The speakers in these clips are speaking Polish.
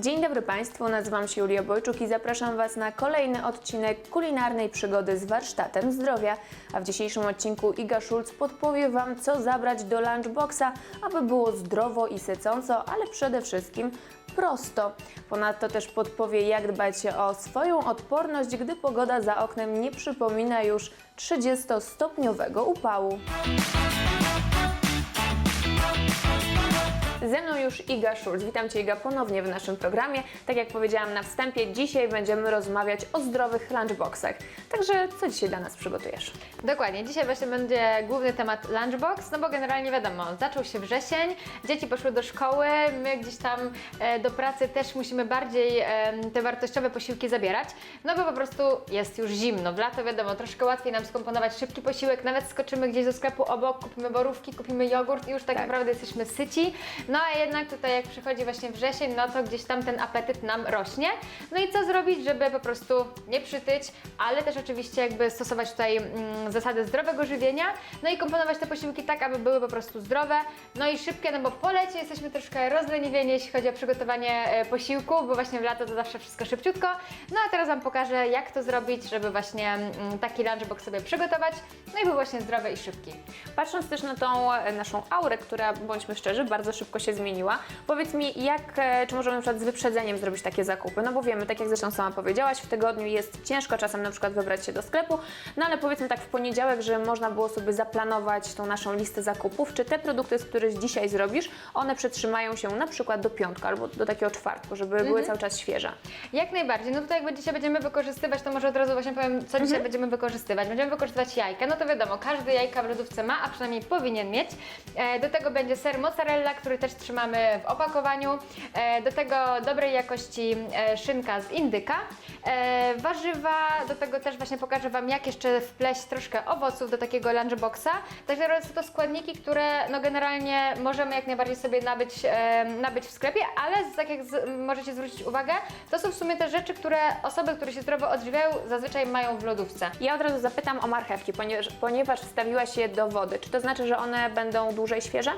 Dzień dobry Państwu, nazywam się Julia Bojczuk i zapraszam Was na kolejny odcinek kulinarnej przygody z warsztatem zdrowia. A w dzisiejszym odcinku Iga Szulc podpowie Wam, co zabrać do lunchboxa, aby było zdrowo i sycąco, ale przede wszystkim prosto. Ponadto też podpowie, jak dbać o swoją odporność, gdy pogoda za oknem nie przypomina już 30-stopniowego upału. Ze mną już Iga Szulc. Witam Cię Iga ponownie w naszym programie. Tak jak powiedziałam na wstępie, dzisiaj będziemy rozmawiać o zdrowych lunchboxach. Także co dzisiaj dla nas przygotujesz? Dokładnie, dzisiaj właśnie będzie główny temat lunchbox, no bo generalnie wiadomo, zaczął się wrzesień, dzieci poszły do szkoły, my gdzieś tam e, do pracy też musimy bardziej e, te wartościowe posiłki zabierać, no bo po prostu jest już zimno. W lato wiadomo, troszkę łatwiej nam skomponować szybki posiłek, nawet skoczymy gdzieś do sklepu obok, kupimy borówki, kupimy jogurt i już tak, Tak. naprawdę jesteśmy syci. No a jednak tutaj jak przychodzi właśnie wrzesień, no to gdzieś tam ten apetyt nam rośnie. No i co zrobić, żeby po prostu nie przytyć, ale też oczywiście jakby stosować tutaj mm, zasady zdrowego żywienia, no i komponować te posiłki tak, aby były po prostu zdrowe, no i szybkie, no bo po lecie jesteśmy troszkę rozleniwieni, jeśli chodzi o przygotowanie e, posiłków, bo właśnie w lato to zawsze wszystko szybciutko. No a teraz Wam pokażę, jak to zrobić, żeby właśnie mm, taki lunchbox sobie przygotować, no i był właśnie zdrowy i szybki. Patrząc też na tą e, naszą aurę, która, bądźmy szczerzy, bardzo szybko się zmieniła, powiedz mi, jak, e, czy możemy na przykład z wyprzedzeniem zrobić takie zakupy? No bo wiemy, tak jak zresztą sama powiedziałaś, w tygodniu jest ciężko czasem na przykład wybrać się do sklepu, no ale powiedzmy tak w poniedziałek, że można było sobie zaplanować tą naszą listę zakupów. Czy te produkty, z których dzisiaj zrobisz, one przetrzymają się na przykład do piątku albo do takiego czwartku, żeby były cały czas świeże? Jak najbardziej. No tutaj jakby dzisiaj będziemy wykorzystywać, to może od razu właśnie powiem, co dzisiaj będziemy wykorzystywać. Będziemy wykorzystywać jajka. No to wiadomo, każdy jajka w lodówce ma, a przynajmniej powinien mieć. E, do tego będzie ser mozzarella, który też trzymamy w opakowaniu. E, do tego dobrej jakości e, szynka z indyka. E, warzywa, do tego też właśnie pokażę Wam, jak jeszcze wpleść troszkę owoców do takiego lunchboxa. Także są to składniki, które no generalnie możemy jak najbardziej sobie nabyć, nabyć w sklepie, ale tak jak możecie zwrócić uwagę, to są w sumie te rzeczy, które osoby, które się zdrowo odżywiają, zazwyczaj mają w lodówce. Ja od razu zapytam o marchewki, ponieważ, ponieważ wstawiłaś je do wody. Czy to znaczy, że one będą dłużej świeże?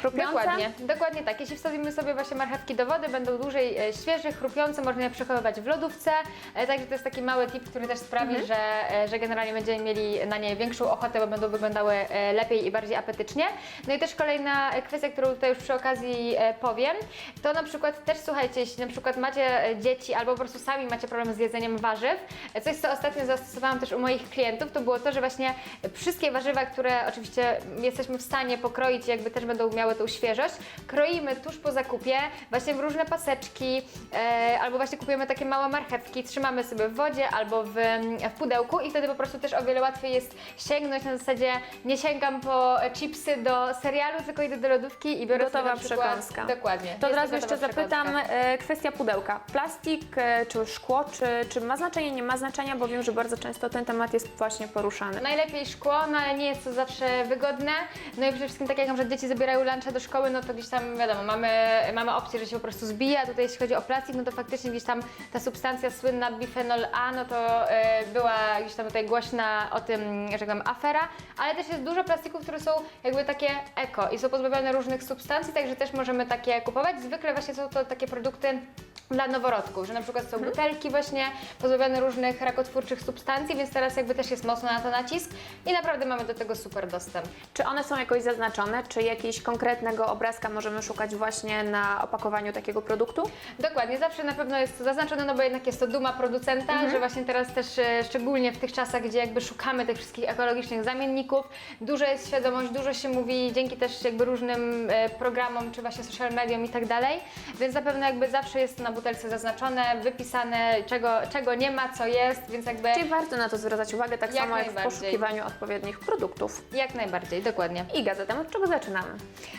Chrupiące? Dokładnie, dokładnie tak. Jeśli wstawimy sobie właśnie marchewki do wody, będą dłużej e, świeże, chrupiące, można je przechowywać w lodówce. E, także to jest taki mały tip, który też sprawi, że, e, że generalnie będziemy mieli na nie większą ochotę, bo będą wyglądały lepiej i bardziej apetycznie. No i też kolejna kwestia, którą tutaj już przy okazji powiem, to na przykład też słuchajcie, jeśli na przykład macie dzieci albo po prostu sami macie problem z jedzeniem warzyw, coś co ostatnio zastosowałam też u moich klientów, to było to, że właśnie wszystkie warzywa, które oczywiście jesteśmy w stanie pokroić, jakby też będą miały tą świeżość, kroimy tuż po zakupie, właśnie w różne paseczki, e, albo właśnie kupujemy takie małe marchewki, trzymamy sobie w wodzie albo w, w pudełku i wtedy po prostu też o wiele łatwiej jest sięgnąć na zasadzie nie sięgam po chipsy do serialu, tylko idę do lodówki i biorę Gotowa sobie na przykład. Dokładnie. To od razu jeszcze zapytam, e, kwestia pudełka. Plastik e, czy szkło, czy, czy ma znaczenie, nie ma znaczenia, bo wiem, że bardzo często ten temat jest właśnie poruszany. Najlepiej szkło, no ale nie jest to zawsze wygodne. No i przede wszystkim tak jak na przykład dzieci zabierają luncha do szkoły, no to gdzieś tam wiadomo, mamy, mamy opcję, że się po prostu zbija. Tutaj jeśli chodzi o plastik, no to faktycznie gdzieś tam ta substancja słynna bifenol A, no to e, była gdzieś tam tutaj głośna o tym, że powiem, afera, ale też jest dużo plastików, które są jakby takie eko i są pozbawione różnych substancji, także też możemy takie kupować. Zwykle właśnie są to takie produkty dla noworodków, że na przykład są butelki właśnie pozbawione różnych rakotwórczych substancji, więc teraz jakby też jest mocno na to nacisk i naprawdę mamy do tego super dostęp. Czy one są jakoś zaznaczone, czy jakiegoś konkretnego obrazka możemy szukać właśnie na opakowaniu takiego produktu? Dokładnie, zawsze na pewno jest to zaznaczone, no bo jednak jest to duma producenta, że właśnie teraz też e, szczególnie w tych czasach, gdzie jakby szukamy tych wszystkich ekologicznych zamienników, dużo jest świadomość, dużo się mówi dzięki też jakby różnym e, programom, czy właśnie social mediom i tak dalej, więc na pewno jakby zawsze jest na butelce zaznaczone, wypisane czego, czego nie ma, co jest, więc jakby Czyli warto na to zwracać uwagę, tak Jak samo jak w poszukiwaniu odpowiednich produktów. jak najbardziej, dokładnie. Iga, zatem od czego zaczynamy?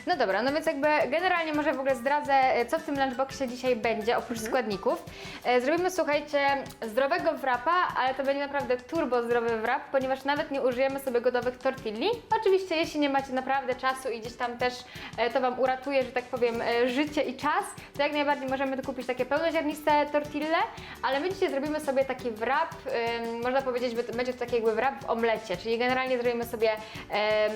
No dobra, no więc jakby generalnie może w ogóle zdradzę, e, co w tym lunchboxie dzisiaj będzie, oprócz składników. E, Zrobimy, słuchajcie, zdrowego wrapa, ale to będzie naprawdę turbo zdrowy wrap, ponieważ nawet nie użyjemy sobie gotowych tortilli. Oczywiście, jeśli nie macie naprawdę czasu i gdzieś tam też e, to Wam uratuje, że tak powiem, e, życie i czas, to jak najbardziej możemy kupić takie pełnoziarniste tortille, ale my dzisiaj zrobimy sobie taki wrap, ym, można powiedzieć, że będzie to taki jakby wrap w omlecie, czyli generalnie zrobimy sobie em,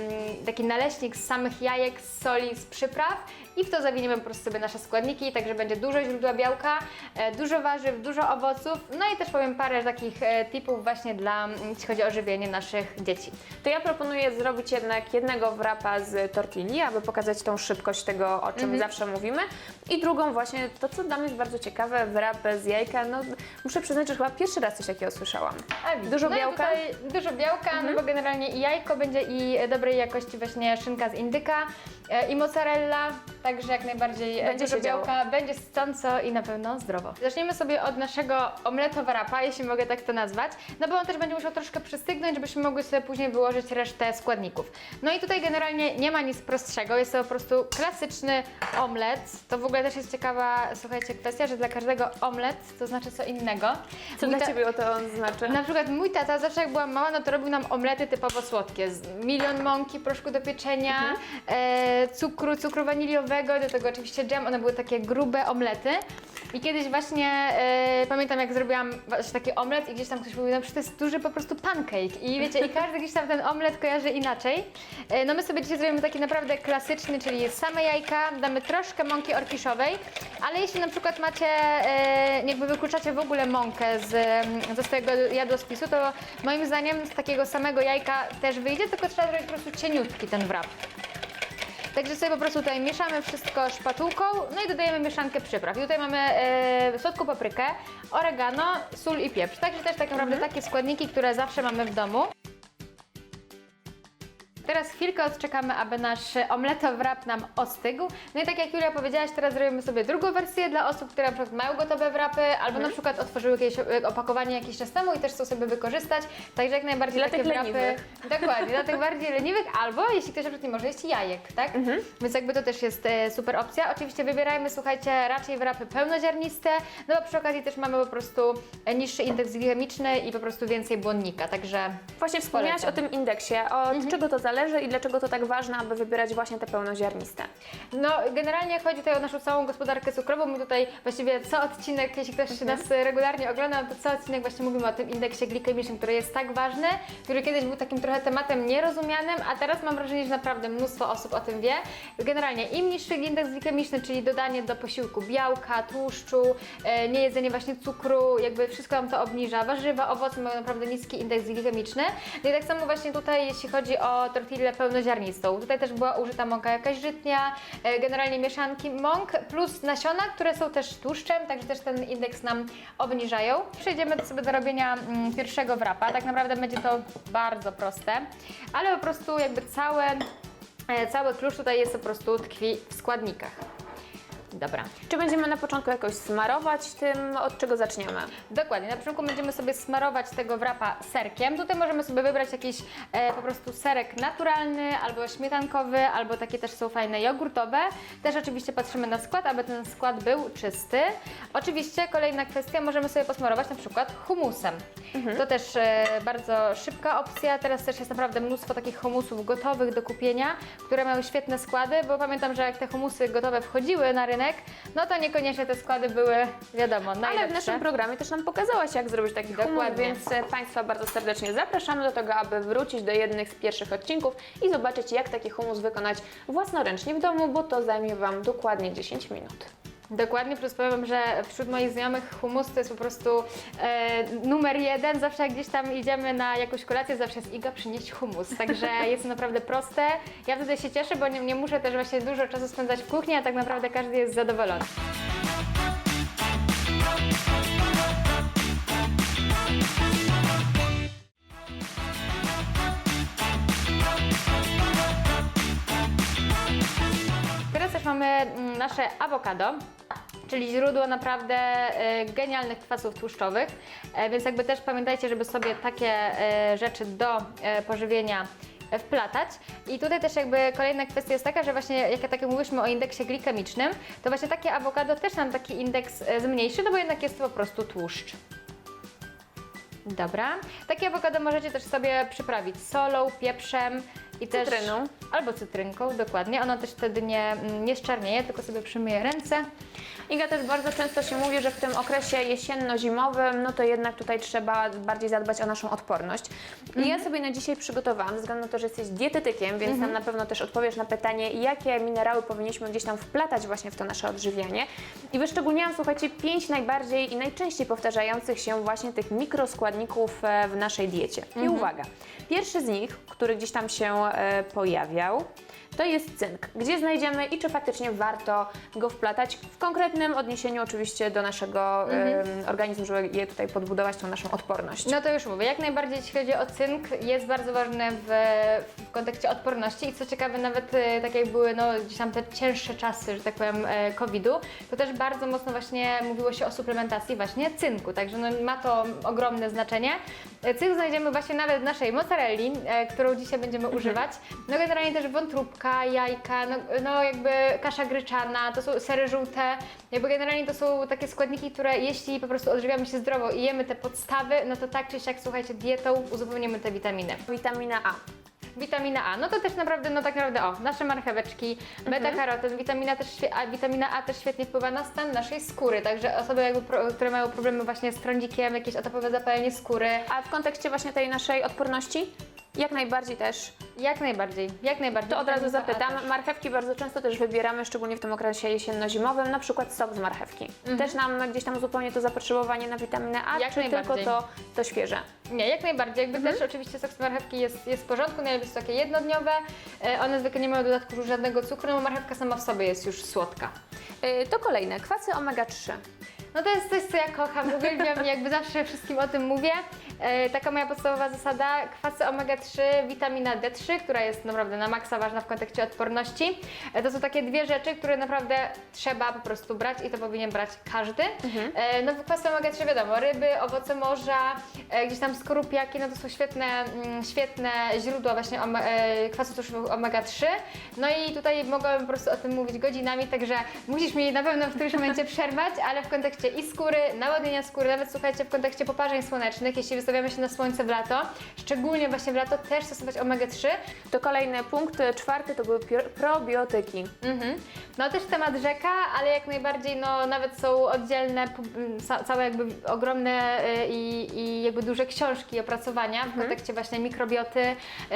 taki naleśnik z samych jajek, z soli, z przypraw i w to zawiniemy po prostu sobie nasze składniki, także będzie dużo źródła białka, e, dużo warzyw, dużo owoców, no i też powiem parę takich e, tipów właśnie dla, mm, jeśli chodzi o żywienie naszych dzieci. To ja proponuję zrobić jednak jednego wrapa z tortilli, aby pokazać tą szybkość tego, o czym Mhm. zawsze mówimy. I drugą właśnie, to co dla mnie jest bardzo ciekawe, wrap z jajka. No, muszę przyznać, że chyba pierwszy raz coś takiego słyszałam. Dużo no białka? Mhm. Dużo białka, no bo generalnie i jajko będzie i dobrej jakości właśnie szynka z indyka e, i mozzarella, także jak najbardziej e, Będzie dużo się białka, będzie sycąco i na pewno zdrowo. Zacznijmy sobie od naszego omleto wrapa, jeśli mogę tak to nazwać, no bo on też będzie musiał troszkę przystygnąć, żebyśmy mogły sobie później wyłożyć resztę składników. No i tutaj generalnie nie ma nic prostszego, jest to po prostu klasyczny omlet. To w ogóle też jest ciekawa, słuchajcie, kwestia, że dla każdego omlet to znaczy co innego. Co Mój dla Ciebie o to on znaczy? na przykład mój tata zawsze jak byłam mała, no to robił nam omlety typowo słodkie. Z milion mąki, proszku do pieczenia, e, cukru, cukru waniliowego, do tego oczywiście dżem. One były takie grube omlety. I kiedyś właśnie e, pamiętam jak zrobiłam właśnie taki omlet i gdzieś tam ktoś mówił, no przecież to jest duży po prostu pancake. I wiecie, i każdy gdzieś tam ten omlet kojarzy inaczej. E, no my sobie dzisiaj zrobimy taki naprawdę klasyczny, czyli same jajka, damy troszkę mąki orkiszowej, ale jeśli na przykład macie, e, jakby wykluczacie w ogóle mąkę z, mm, ze swojego jadłospisu, to moim zdaniem z takiego samego jajka też wyjdzie, tylko trzeba zrobić po prostu cieniutki ten wrap. Także sobie po prostu tutaj mieszamy wszystko szpatułką, no i dodajemy mieszankę przypraw. I tutaj mamy e, słodką paprykę, oregano, sól i pieprz. Także też tak naprawdę takie składniki, które zawsze mamy w domu. Teraz chwilkę odczekamy, aby nasz omletowy wrap nam ostygł. No i tak jak Julia powiedziałaś, teraz zrobimy sobie drugą wersję dla osób, które na przykład mają gotowe wrapy, albo na przykład otworzyły jakieś e, opakowanie jakiś czas temu i też chcą sobie wykorzystać. Także jak najbardziej Dla takie tych wrapy. leniwych. Dokładnie, dla tych bardziej leniwych, albo jeśli ktoś na przykład nie może jeść jajek, tak? Więc jakby to też jest e, super opcja. Oczywiście wybierajmy, słuchajcie, raczej wrapy pełnoziarniste, no bo przy okazji też mamy po prostu e, niższy indeks glikemiczny i po prostu więcej błonnika, także Właśnie wspomniałaś o tym indeksie. Od Mhm. czego to zależy i dlaczego to tak ważne, aby wybierać właśnie te pełnoziarniste? No, generalnie chodzi tutaj o naszą całą gospodarkę cukrową. My tutaj właściwie co odcinek, jeśli ktoś nas regularnie ogląda, no to co odcinek właśnie mówimy o tym indeksie glikemicznym, który jest tak ważny, który kiedyś był takim trochę tematem nierozumianym, a teraz mam wrażenie, że naprawdę mnóstwo osób o tym wie. Generalnie im niższy indeks glikemiczny, czyli dodanie do posiłku białka, tłuszczu, e, niejedzenie właśnie cukru, jakby wszystko nam to obniża. Warzywa, owoce mają naprawdę niski indeks glikemiczny. No i tak samo właśnie tutaj, jeśli chodzi o tortillę pełnoziarnistą. Tutaj też była użyta mąka jakaś żytnia, e, generalnie mieszanki mąk plus nasiona, które są też tłuszczem, także też ten indeks nam obniżają. Przejdziemy sobie do robienia mm, pierwszego wrapa. Tak naprawdę będzie to bardzo proste, ale po prostu jakby całe, e, cały klucz tutaj jest po prostu tkwi w składnikach. Dobra. Czy będziemy na początku jakoś smarować tym, od czego zaczniemy? Dokładnie, na początku będziemy sobie smarować tego wrapa serkiem. Tutaj możemy sobie wybrać jakiś e, po prostu serek naturalny, albo śmietankowy, albo takie też są fajne jogurtowe. Też oczywiście patrzymy na skład, aby ten skład był czysty. Oczywiście kolejna kwestia, możemy sobie posmarować na przykład humusem. To też e, bardzo szybka opcja. Teraz też jest naprawdę mnóstwo takich humusów gotowych do kupienia, które mają świetne składy, bo pamiętam, że jak te humusy gotowe wchodziły na rynek, no to niekoniecznie te składy były, wiadomo, najlepsze. Ale w naszym programie też nam pokazałaś, jak zrobić taki Dokładnie. więc e, Państwa bardzo serdecznie zapraszamy do tego, aby wrócić do jednych z pierwszych odcinków i zobaczyć, jak taki humus wykonać własnoręcznie w domu, bo to zajmie Wam dokładnie 10 minut. Dokładnie, plus powiem, że wśród moich znajomych humus to jest po prostu e, numer jeden. Zawsze jak gdzieś tam idziemy na jakąś kolację, zawsze jest Iga przynieść humus. Także jest to naprawdę proste. Ja wtedy się cieszę, bo nie, nie muszę też właśnie dużo czasu spędzać w kuchni, a tak naprawdę każdy jest zadowolony. Nasze awokado. Czyli źródło naprawdę e, genialnych kwasów tłuszczowych, e, więc jakby też pamiętajcie, żeby sobie takie e, rzeczy do e, pożywienia wplatać. I tutaj też jakby kolejna kwestia jest taka, że właśnie jak tak jak mówiliśmy o indeksie glikemicznym, to właśnie takie awokado też nam taki indeks zmniejszy, no bo jednak jest to po prostu tłuszcz. Dobra. Takie awokado możecie też sobie przyprawić solą, pieprzem I też, Cytryną. Albo cytrynką, dokładnie. Ona też wtedy nie, nie szczarnieje, tylko sobie przymyje ręce. Iga też bardzo często się mówi, że w tym okresie jesienno-zimowym, no to jednak tutaj trzeba bardziej zadbać o naszą odporność. I ja sobie na dzisiaj przygotowałam, ze względu na to, że jesteś dietetykiem, więc nam na pewno też odpowiesz na pytanie, jakie minerały powinniśmy gdzieś tam wplatać właśnie w to nasze odżywianie. I wyszczególniałam, słuchajcie, pięć najbardziej i najczęściej powtarzających się właśnie tych mikroskładników e, w naszej diecie. I uwaga, pierwszy z nich, który gdzieś tam się pojawiał, to jest cynk. Gdzie znajdziemy i czy faktycznie warto go wplatać w konkretnym odniesieniu oczywiście do naszego em, organizmu, żeby je tutaj podbudować tą naszą odporność. No to już mówię, jak najbardziej jeśli chodzi o cynk, jest bardzo ważny w, w kontekście odporności i co ciekawe, nawet e, tak jak były no, gdzieś tam te cięższe czasy, że tak powiem, e, COVID-u, to też bardzo mocno właśnie mówiło się o suplementacji właśnie cynku, także no, ma to ogromne znaczenie. E, Cynk znajdziemy właśnie nawet w naszej mozzarelli, e, którą dzisiaj będziemy używać. No generalnie też wątróbka, jajka, no, no jakby kasza gryczana, to są sery żółte, jakby generalnie to są takie składniki, które jeśli po prostu odżywiamy się zdrowo i jemy te podstawy, no to tak czy siak, słuchajcie, dietą uzupełnimy te witaminy. Witamina A. Witamina A, no to też naprawdę, no tak naprawdę, o, nasze marcheweczki, beta-karoten, witamina, też, a, witamina A też świetnie wpływa na stan naszej skóry, także osoby, jakby, pro, które mają problemy właśnie z trądzikiem, jakieś atopowe zapalenie skóry, A w kontekście właśnie tej naszej odporności? Jak najbardziej też. jak najbardziej, jak najbardziej. To od razu zapytam. Marchewki bardzo często też wybieramy, szczególnie w tym okresie jesienno-zimowym, na przykład sok z marchewki. Też nam gdzieś tam uzupełnia to zapotrzebowanie na witaminę A, Jak czy tylko to, to świeże? Nie, jak najbardziej. Jakby Mhm. też oczywiście sok z marchewki jest, jest w porządku, najlepiej są takie jednodniowe. E, one zwykle nie mają dodatku już żadnego cukru, no bo marchewka sama w sobie jest już słodka. Yy, to kolejne, kwasy omega-3. No to jest coś, co ja kocham, uwielbiam jakby zawsze wszystkim o tym mówię. E, taka moja podstawowa zasada, kwasy omega-3, witamina D3, która jest naprawdę na maksa ważna w kontekście odporności. E, to są takie dwie rzeczy, które naprawdę trzeba po prostu brać i to powinien brać każdy. E, no kwasy omega-3 wiadomo, ryby, owoce morza, e, gdzieś tam skorupiaki, no to są świetne, mm, świetne źródła właśnie ome, e, kwasów tłuszczowych omega-3. No i tutaj mogłabym po prostu o tym mówić godzinami, także musisz mi na pewno w którymś momencie przerwać, ale w kontekście i skóry, nawodnienia skóry, nawet słuchajcie, w kontekście poparzeń słonecznych, jeśli wystawiamy się na słońce w lato, szczególnie właśnie w lato, też stosować omega-3. To kolejny punkt, y, czwarty to były probiotyki. Mhm. No też temat rzeka, ale jak najbardziej no, nawet są oddzielne, całe jakby ogromne y, i, i jakby duże książki opracowania w kontekście właśnie mikrobioty,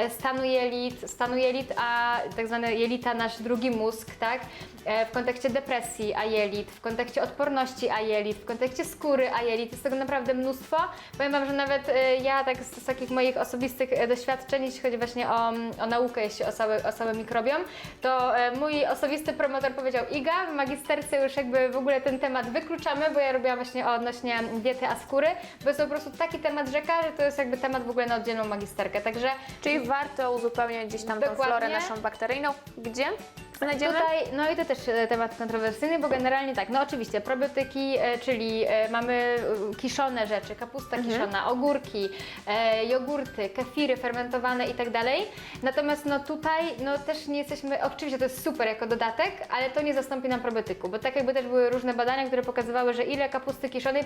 y, stanu jelit, stanu jelit, a tak zwane jelita nasz drugi mózg, tak? E, W kontekście depresji a jelit, w kontekście odporności a jelit, w kontekście skóry a jelit, jest tego naprawdę mnóstwo. Powiem Wam, że nawet y, ja tak z, z takich moich osobistych e, doświadczeń, jeśli chodzi właśnie o, o naukę, jeśli o cały, o mikrobiom, to e, mój osobisty promotor powiedział Iga, w magisterce już jakby w ogóle ten temat wykluczamy, bo ja robiłam właśnie odnośnie diety a skóry, bo jest to po prostu taki temat rzeka, że to jest jakby temat w ogóle na oddzielną magisterkę, także Czyli warto uzupełniać gdzieś tam tą Dokładnie. florę naszą bakteryjną. Gdzie znajdziemy? Tutaj, no i to też e, temat kontrowersyjny, bo generalnie tak, no oczywiście probiotyki, e, czyli e, mamy kiszone rzeczy, kapusta kiszona, ogórki, jogurty, kefiry fermentowane i tak dalej. Natomiast no tutaj, no też nie jesteśmy, oczywiście to jest super jako dodatek, ale to nie zastąpi nam probiotyku, bo tak jakby też były różne badania, które pokazywały, że ile kapusty kiszonej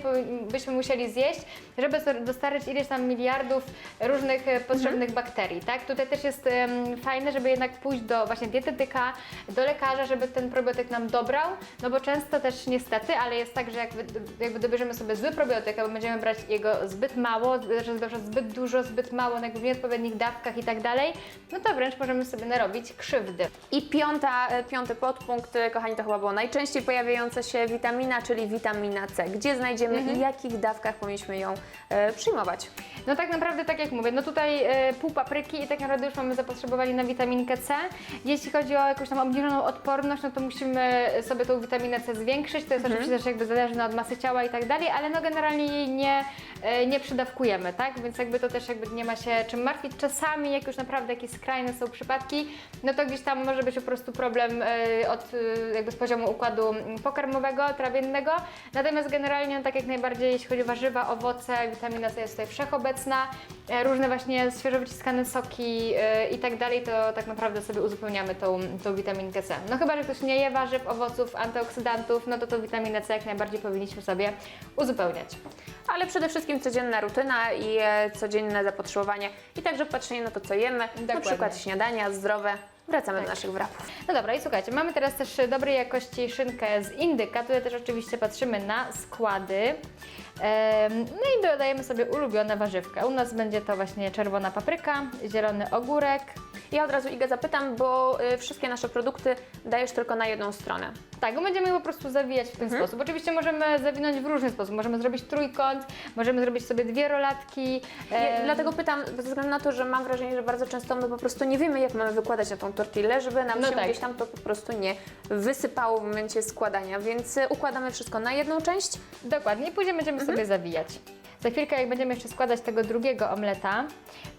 byśmy musieli zjeść, żeby dostarczyć ileś tam miliardów różnych potrzebnych bakterii, tak? Tutaj też jest em, fajne, żeby jednak pójść do właśnie dietetyka, do lekarza, żeby ten probiotyk nam dobrał, no bo często też niestety, ale jest tak, że jak wy- jakby dobierzemy sobie zły probiotyk, albo będziemy brać jego zbyt mało, że zbierze zbyt dużo, zbyt mało, jakby w nieodpowiednich dawkach i tak dalej, no to wręcz możemy sobie narobić krzywdy. I piąta, e, piąty podpunkt, e, kochani, to chyba było najczęściej pojawiająca się witamina, czyli witamina C. Gdzie znajdziemy i w jakich dawkach powinniśmy ją e, przyjmować? No tak naprawdę, tak jak mówię, no tutaj e, pół papryki i tak naprawdę już mamy zapotrzebowanie na witaminkę C. Jeśli chodzi o jakąś tam obniżoną odporność, no to musimy sobie tą witaminę C zwiększyć. To jest oczywiście też jakby zależne od masy ciała i tak dalej, ale no generalnie jej nie, e, nie przydawkujemy, tak? Więc jakby to też jakby nie ma się czym martwić. Czasami, jak już naprawdę jakieś skrajne są przypadki, no to gdzieś tam może być po prostu problem e, od e, jakby z poziomu układu pokarmowego, trawiennego. Natomiast generalnie, no tak jak najbardziej, jeśli chodzi o warzywa, owoce, witamina C jest tutaj wszechobecna. Różne właśnie świeżo wyciskane soki i tak dalej, to tak naprawdę sobie uzupełniamy tą, tą witaminę C. No chyba, że ktoś nie je warzyw, owoców, antyoksydantów, no to to witaminę C jak najbardziej powinniśmy sobie uzupełniać. Ale przede wszystkim codzienna rutyna i e, codzienne zapotrzebowanie i także patrzenie na to, co jemy, na Dokładnie. przykład śniadania zdrowe. Wracamy Tak. do naszych wrapów. No dobra, i słuchajcie, mamy teraz też dobrej jakości szynkę z indyka. Tutaj też oczywiście patrzymy na składy. Em, No i dodajemy sobie ulubione warzywka. U nas będzie to właśnie czerwona papryka, zielony ogórek. Ja od razu Iga zapytam, bo y, wszystkie nasze produkty dajesz tylko na jedną stronę. Tak, bo będziemy je po prostu zawijać w ten Mhm. sposób. Oczywiście możemy zawinąć w różny sposób. Możemy zrobić trójkąt, możemy zrobić sobie dwie rolatki. Ja, em, dlatego pytam, ze względu na to, że mam wrażenie, że bardzo często my po prostu nie wiemy, jak mamy wykładać na tą tortillę, żeby nam No się tak. gdzieś tam to po prostu nie wysypało w momencie składania, więc y, układamy wszystko na jedną część. Dokładnie, i później będziemy Mhm. sobie zawijać. Za chwilkę, jak będziemy jeszcze składać tego drugiego omleta,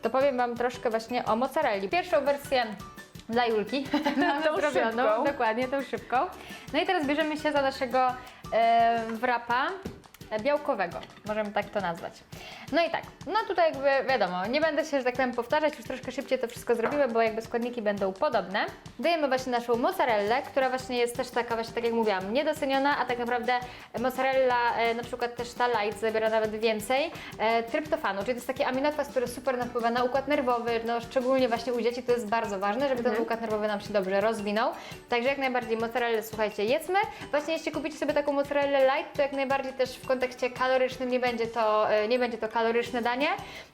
to powiem Wam troszkę właśnie o mozzarelli. Pierwszą wersję dla Julki mamy Tą zrobioną, szybką. dokładnie, tą szybką. No i teraz bierzemy się za naszego e, wrapa białkowego, możemy tak to nazwać. No i tak, no tutaj jakby wiadomo, nie będę się, że tak powiem, powtarzać, już troszkę szybciej to wszystko zrobimy, bo jakby składniki będą podobne. Dajemy właśnie naszą mozzarellę, która właśnie jest też taka właśnie, tak jak mówiłam, niedoceniona, a tak naprawdę mozzarella, e, na przykład też ta light zabiera nawet więcej e, tryptofanu, czyli to jest taki aminokwas, który super wpływa na układ nerwowy, no szczególnie właśnie u dzieci to jest bardzo ważne, żeby ten układ nerwowy nam się dobrze rozwinął. Także jak najbardziej mozzarellę, słuchajcie, jedzmy. Właśnie jeśli kupicie sobie taką mozzarellę light, to jak najbardziej też w kontekście kalorycznym nie będzie to, e, nie będzie to kaloryczne danie.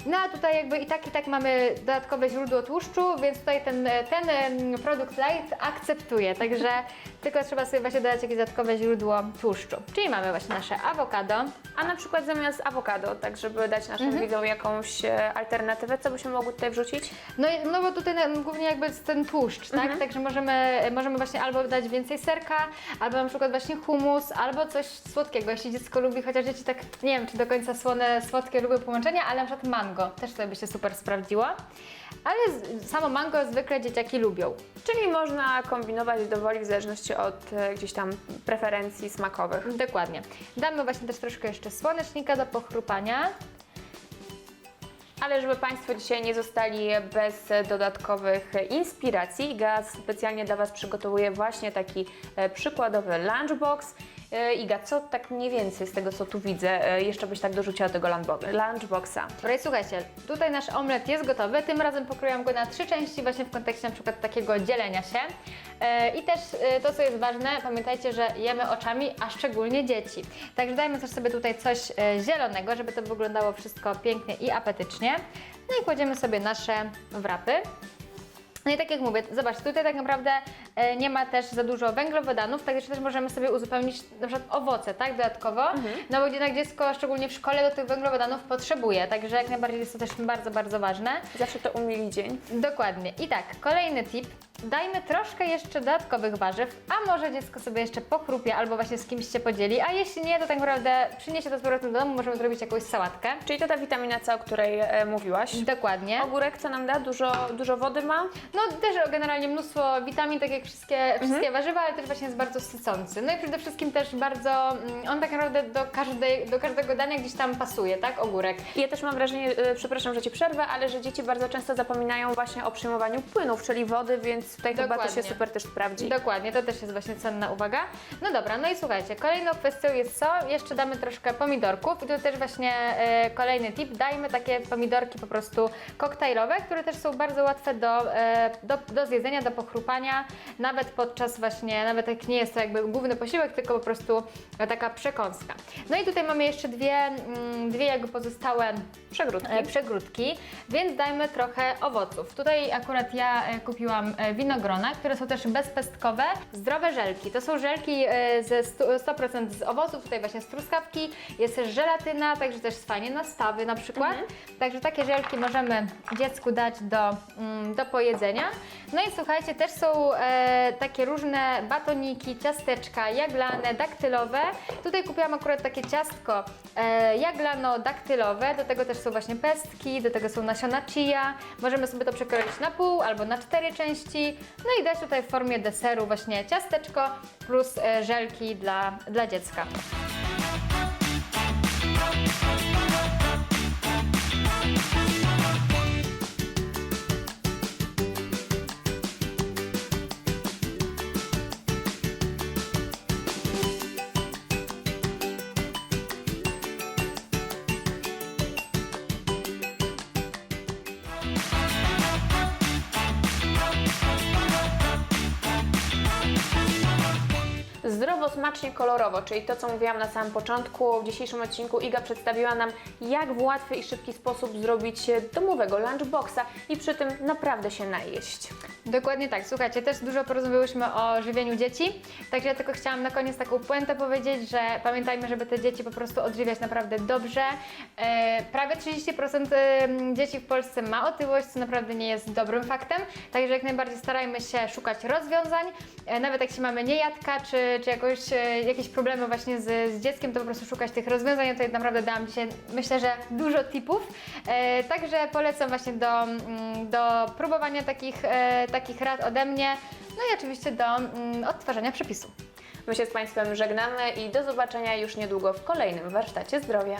No a tutaj jakby i tak i tak mamy dodatkowe źródło tłuszczu, więc tutaj ten, ten produkt light akceptuję. Także tylko trzeba sobie właśnie dodać jakieś dodatkowe źródło tłuszczu. Czyli mamy właśnie nasze awokado, A na przykład zamiast awokado, tak żeby dać naszym Mhm. widzom jakąś e, alternatywę, co byśmy mogły tutaj wrzucić? No, no bo tutaj głównie jakby jest ten tłuszcz, tak? Także możemy, możemy właśnie albo dać więcej serka, albo na przykład właśnie humus, albo coś słodkiego, jeśli dziecko lubi, chociaż dzieci tak, nie wiem, czy do końca słone, słodkie lubią połączenia, ale na przykład mango też sobie by się super sprawdziło. Ale z, samo mango zwykle dzieciaki lubią. Czyli można kombinować do woli w zależności od e, gdzieś tam preferencji smakowych. Dokładnie. Damy właśnie też troszkę jeszcze słonecznika do pochrupania. Ale żeby Państwo dzisiaj nie zostali bez dodatkowych inspiracji, Iga specjalnie dla Was przygotowuje właśnie taki e, przykładowy lunchbox. E, Iga, co tak mniej więcej z tego, co tu widzę, e, jeszcze byś tak dorzuciła do tego lunchbo- lunchboxa? Dobra, słuchajcie, tutaj nasz omlet jest gotowy. Tym razem pokroiłam go na trzy części, właśnie w kontekście na przykład takiego dzielenia się. E, I też to, co jest ważne, pamiętajcie, że jemy oczami, a szczególnie dzieci. Także dajmy też sobie tutaj coś zielonego, żeby to wyglądało wszystko pięknie i apetycznie. No i kładziemy sobie nasze wrapy. No i tak jak mówię, zobaczcie, tutaj tak naprawdę nie ma też za dużo węglowodanów, także też możemy sobie uzupełnić na przykład owoce, tak, dodatkowo, no bo jednak dziecko, szczególnie w szkole, do tych węglowodanów potrzebuje, także jak najbardziej jest to też bardzo, bardzo ważne. Zawsze to umili dzień. Dokładnie. I tak, kolejny tip. Dajmy troszkę jeszcze dodatkowych warzyw, a może dziecko sobie jeszcze pochrupie albo właśnie z kimś się podzieli, a jeśli nie, to tak naprawdę przyniesie to z powrotem do domu, możemy zrobić jakąś sałatkę. Czyli to ta witamina C, o której e, mówiłaś. Dokładnie. Ogórek co nam da? Dużo, dużo wody ma? No też generalnie mnóstwo witamin, tak jak wszystkie, wszystkie warzywa, ale też właśnie jest bardzo sycący. No i przede wszystkim też bardzo, mm, on tak naprawdę do, każdej, do każdego dania gdzieś tam pasuje, tak? Ogórek. Ja też mam wrażenie, e, przepraszam, że Ci przerwę, ale że dzieci bardzo często zapominają właśnie o przyjmowaniu płynów, czyli wody, więc tutaj chyba to Dokładnie. się super też sprawdzi. Dokładnie, to też jest właśnie cenna uwaga. No dobra, no i słuchajcie, kolejną kwestią jest co? Jeszcze damy troszkę pomidorków i tu też właśnie e, kolejny tip, dajmy takie pomidorki po prostu koktajlowe, które też są bardzo łatwe do, e, do, do zjedzenia, do pochrupania, nawet podczas właśnie, nawet jak nie jest to jakby główny posiłek, tylko po prostu taka przekąska. No i tutaj mamy jeszcze dwie, mm, dwie jakby pozostałe Przegródki. e, przegródki, więc dajmy trochę owoców. Tutaj akurat ja e, kupiłam e, winogrona, które są też bezpestkowe, zdrowe żelki. To są żelki e, ze stu- 100% z owoców, tutaj właśnie z truskawki, jest też żelatyna, także też fajnie na stawy na przykład. Także takie żelki możemy dziecku dać do, mm, do pojedzenia. No i słuchajcie, też są e, takie różne batoniki, ciasteczka jaglane, daktylowe. Tutaj kupiłam akurat takie ciastko e, jaglano-daktylowe, do tego też są właśnie pestki, do tego są nasiona chia. Możemy sobie to przekroić na pół albo na cztery części. No i dać tutaj w formie deseru właśnie ciasteczko plus e, żelki dla, dla dziecka. Smacznie, kolorowo, czyli to, co mówiłam na samym początku. W dzisiejszym odcinku Iga przedstawiła nam, jak w łatwy i szybki sposób zrobić domowego lunchboxa i przy tym naprawdę się najeść. Dokładnie tak. Słuchajcie, też dużo porozmawiałyśmy o żywieniu dzieci, także ja tylko chciałam na koniec taką puentę powiedzieć, że pamiętajmy, żeby te dzieci po prostu odżywiać naprawdę dobrze. E, prawie 30% em, dzieci w Polsce ma otyłość, co naprawdę nie jest dobrym faktem, także jak najbardziej starajmy się szukać rozwiązań, e, nawet jak się mamy niejadka, czy, czy jakoś, e, jakieś problemy właśnie z, z dzieckiem, to po prostu szukać tych rozwiązań. Ja tutaj naprawdę dałam dzisiaj, myślę, że dużo tipów, e, także polecam właśnie do, mm, do próbowania takich, e, takich rad ode mnie, no i oczywiście do mm, odtwarzania przepisu. My się z Państwem żegnamy i do zobaczenia już niedługo w kolejnym warsztacie zdrowia.